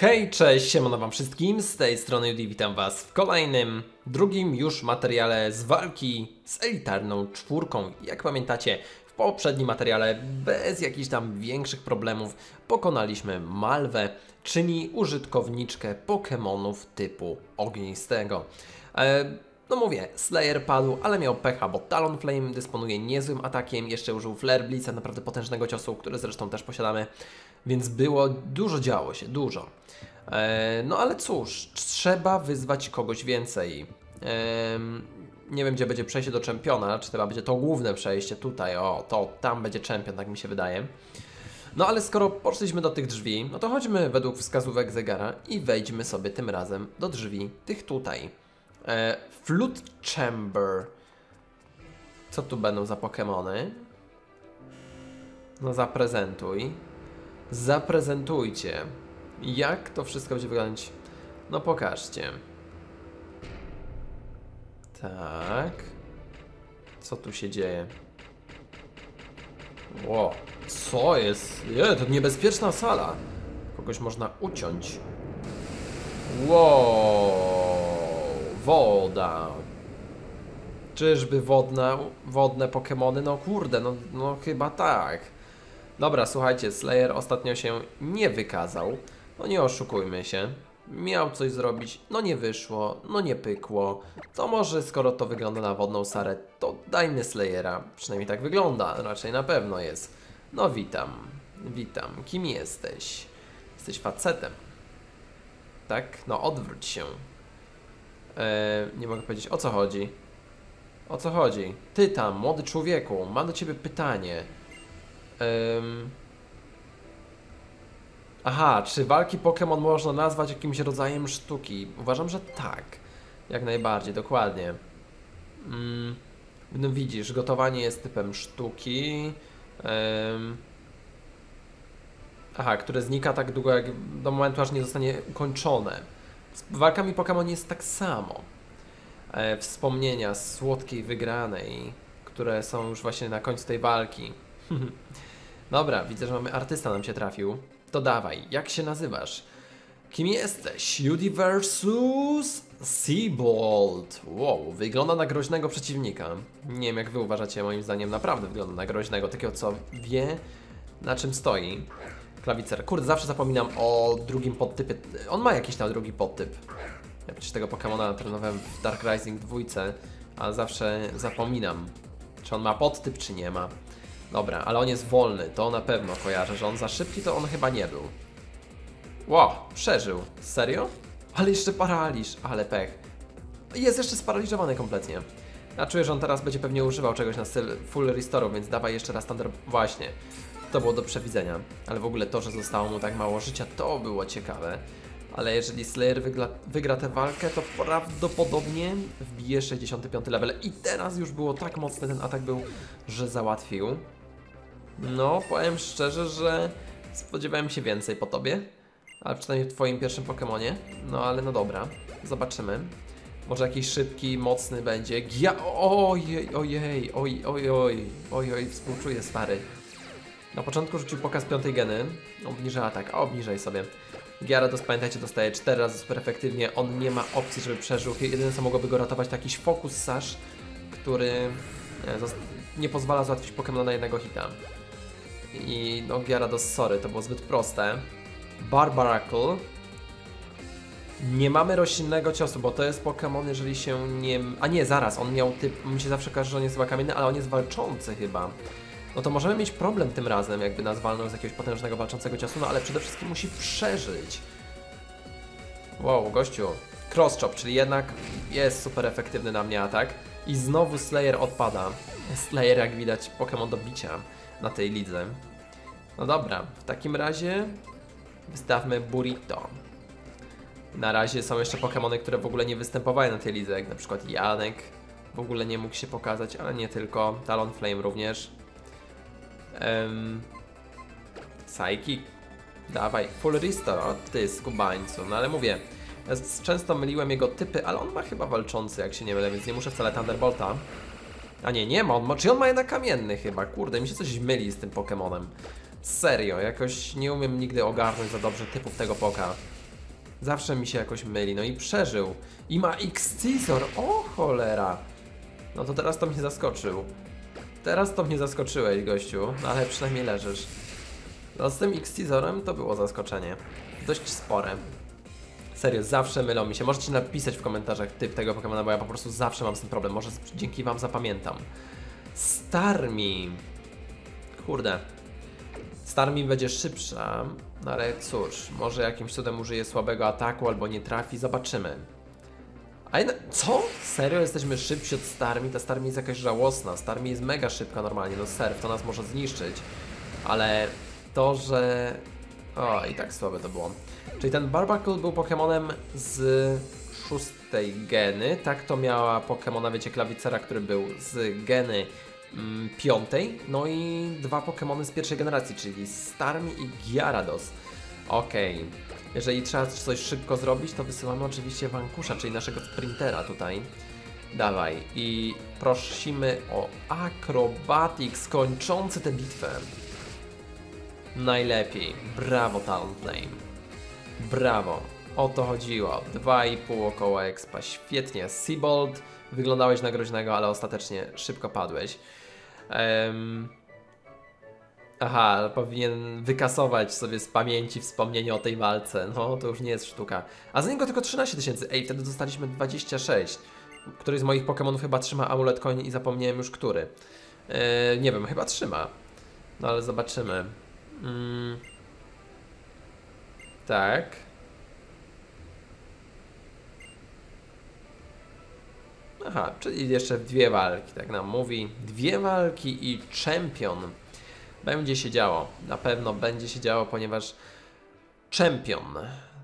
Hej, cześć, siemano wam wszystkim, z tej strony Judy, witam was w kolejnym, drugim już materiale z walki z elitarną czwórką. Jak pamiętacie, w poprzednim materiale bez jakichś tam większych problemów pokonaliśmy Malwę, czyli użytkowniczkę Pokémonów typu ognistego. E, no mówię, Slayer padł, ale miał pecha, bo Talonflame dysponuje niezłym atakiem, jeszcze użył Flare Blitza, naprawdę potężnego ciosu, który zresztą też posiadamy, więc było, dużo działo się, dużo. E, no ale cóż, trzeba wyzwać kogoś więcej. E, nie wiem, gdzie będzie przejście do czempiona, czy chyba będzie to główne przejście tutaj, o, to tam będzie czempion, tak mi się wydaje. No ale skoro poszliśmy do tych drzwi, no to chodźmy według wskazówek zegara i wejdźmy sobie tym razem do drzwi tych tutaj. E, Flute Chamber. Co tu będą za Pokémony? No zaprezentuj. Zaprezentujcie. Jak to wszystko będzie wyglądać? No pokażcie. Tak. Co tu się dzieje? Ło, co jest? Je, to niebezpieczna sala. Kogoś można uciąć. Wow, woda. Czyżby wodna, wodne Pokémony? No kurde, no, no chyba tak. Dobra, słuchajcie, Slayer ostatnio się nie wykazał. No nie oszukujmy się. Miał coś zrobić, no nie wyszło, no nie pykło. To może skoro to wygląda na wodną sarę, to dajmy Slayera. Przynajmniej tak wygląda, raczej na pewno jest. No witam, witam. Kim jesteś? Jesteś facetem. Tak? No odwróć się. Eee, nie mogę powiedzieć o co chodzi. O co chodzi? Ty tam, młody człowieku, mam do ciebie pytanie. Eee, Aha, czy walki Pokémon można nazwać jakimś rodzajem sztuki? Uważam, że tak. Jak najbardziej, dokładnie. Mm, no widzisz, gotowanie jest typem sztuki. Um, aha, które znika tak długo, jak do momentu, aż nie zostanie ukończone. Z walkami Pokémon jest tak samo. E, wspomnienia słodkiej wygranej, które są już właśnie na końcu tej walki. Dobra, widzę, że mamy artysta nam się trafił. To dawaj, jak się nazywasz? Kim jesteś? Judy versus Seabolt. Wow, wygląda na groźnego przeciwnika. Nie wiem jak wy uważacie, moim zdaniem naprawdę wygląda na groźnego, takiego co wie na czym stoi. Klawicer. Kurde, zawsze zapominam o drugim podtypie. On ma jakiś tam drugi podtyp. Ja przecież tego Pokemona trenowałem w Dark Rising 2, ale zawsze zapominam, czy on ma podtyp, czy nie ma. Dobra, ale on jest wolny, to na pewno kojarzę, że on za szybki to on chyba nie był. Wow, przeżył. Serio? Ale jeszcze paraliż, ale pech. Jest jeszcze sparaliżowany kompletnie. Ja czuję, że on teraz będzie pewnie używał czegoś na styl full restore, więc dawaj jeszcze raz Thunder... Właśnie. To było do przewidzenia. Ale w ogóle to, że zostało mu tak mało życia, to było ciekawe. Ale jeżeli Slayer wygra, wygra tę walkę, to prawdopodobnie wbije 65 level. I teraz już było tak mocny ten atak był, że załatwił. No, powiem szczerze, że spodziewałem się więcej po tobie. Ale przynajmniej w twoim pierwszym Pokemonie. No ale no dobra, zobaczymy. Może jakiś szybki, mocny będzie. Gia ojej, ojej, oj, oj, oj, oj, oj, współczuję stary. Na początku rzucił pokaz piątej geny. Obniża atak, a obniżaj sobie. Gyarados, pamiętajcie, dostaje 4 razy super efektywnie. On nie ma opcji, żeby przeżył. Jedyne co mogłoby go ratować to jakiś Focus Sash, który nie pozwala załatwić Pokémona na jednego hita. I no Gyarados, sorry, to było zbyt proste. Barbaracle. Nie mamy roślinnego ciosu, bo to jest Pokémon, jeżeli się nie... A nie, zaraz, on miał typ... Mi się zawsze każe, że on jest chyba kamienny, ale on jest walczący chyba. No to możemy mieć problem tym razem, jakby nas walnął z jakiegoś potężnego walczącego ciosu, no ale przede wszystkim musi przeżyć. Wow, gościu. Cross chop, czyli jednak jest super efektywny na mnie atak. I znowu Slayer odpada. Slayer, jak widać, Pokémon do bicia na tej lidze. No dobra, w takim razie wystawmy Burrito. Na razie są jeszcze Pokémony, które w ogóle nie występowały na tej lidze, jak na przykład Janek w ogóle nie mógł się pokazać, ale nie tylko, Talonflame również. Um, Psychic, dawaj, Full Restore, o ty skubańcu, no ale mówię, często myliłem jego typy, ale on ma chyba walczący, jak się nie mylę, więc nie muszę wcale Thunderbolta. A nie, nie ma, on ma, czy on ma jednak kamienny chyba, kurde, mi się coś myli z tym Pokémonem. Serio, jakoś nie umiem nigdy ogarnąć za dobrze typów tego poka. Zawsze mi się jakoś myli. No i przeżył. I ma X-Scissor. O cholera. No to teraz to mnie zaskoczył. Teraz to mnie zaskoczyłeś, gościu. No ale przynajmniej leżysz. No z tym X-Scizorem to było zaskoczenie. Dość spore. Serio, zawsze mylą mi się. Możecie napisać w komentarzach typ tego Pokemona, bo ja po prostu zawsze mam z tym problem. Może dzięki Wam zapamiętam. Starmi. Kurde. Starmi będzie szybsza, no ale cóż, może jakimś cudem użyje słabego ataku albo nie trafi, zobaczymy. A. Co? Serio? Jesteśmy szybsi od Starmi? Ta Starmi jest jakaś żałosna. Starmi jest mega szybka normalnie, no surf to nas może zniszczyć. Ale to, że... O, i tak słabe to było. Czyli ten Barbacle był Pokemonem z szóstej geny. Tak to miała Pokemona, wiecie, Klawicera, który był z geny mm, piątej. No i dwa Pokemony z pierwszej generacji, czyli Starmie i Gyarados. Okej. Jeżeli trzeba coś szybko zrobić, to wysyłamy oczywiście Wankusza, czyli naszego sprintera tutaj. Dawaj. I prosimy o Acrobatics kończący tę bitwę. Najlepiej. Brawo, Talonflame. Brawo. O to chodziło. 2,5 około expa. Świetnie. Seabold. Wyglądałeś na groźnego, ale ostatecznie szybko padłeś. Em, Aha, powinien wykasować sobie z pamięci wspomnienie o tej walce. No, to już nie jest sztuka. A za niego tylko 13 tysięcy. Ej, wtedy dostaliśmy 26. Któryś z moich Pokemonów chyba trzyma amulet koni i zapomniałem już który. E, nie wiem, chyba trzyma. No ale zobaczymy. Mm. Tak. Aha, czyli jeszcze dwie walki, tak nam mówi. Dwie walki i czempion. Będzie się działo. Na pewno będzie się działo, ponieważ czempion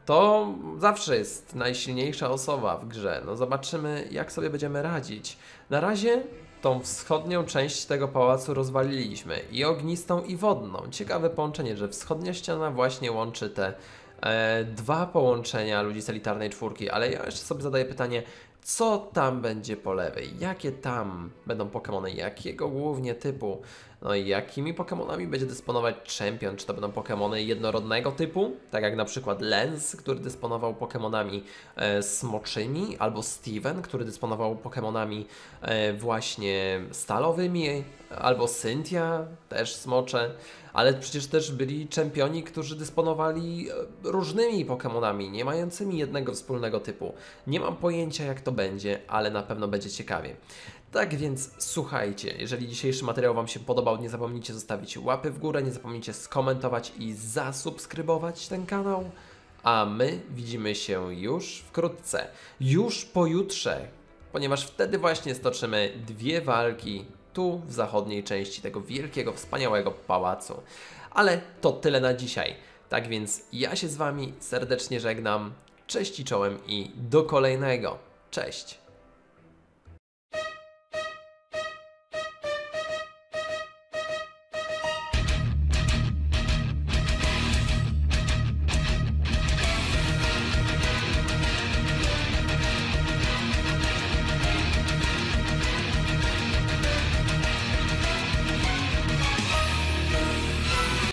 to zawsze jest najsilniejsza osoba w grze. No zobaczymy, jak sobie będziemy radzić. Na razie tą wschodnią część tego pałacu rozwaliliśmy. I ognistą, i wodną. Ciekawe połączenie, że wschodnia ściana właśnie łączy te e, dwa połączenia ludzi z elitarnej czwórki. Ale ja jeszcze sobie zadaję pytanie, co tam będzie po lewej? Jakie tam będą Pokémony? Jakiego głównie typu? No i jakimi Pokémonami będzie dysponować Champion? Czy to będą Pokémony jednorodnego typu? Tak jak na przykład Lens, który dysponował Pokémonami e, smoczymi, albo Steven, który dysponował Pokémonami e, właśnie stalowymi, albo Cynthia, też smocze. Ale przecież też byli czempioni, którzy dysponowali e, różnymi Pokémonami, nie mającymi jednego wspólnego typu. Nie mam pojęcia jak to będzie, ale na pewno będzie ciekawie. Tak więc słuchajcie, jeżeli dzisiejszy materiał Wam się podobał, nie zapomnijcie zostawić łapy w górę, nie zapomnijcie skomentować i zasubskrybować ten kanał. A my widzimy się już wkrótce, już pojutrze, ponieważ wtedy właśnie stoczymy dwie walki tu w zachodniej części tego wielkiego, wspaniałego pałacu. Ale to tyle na dzisiaj. Tak więc ja się z Wami serdecznie żegnam. Cześć i czołem i do kolejnego. Cześć.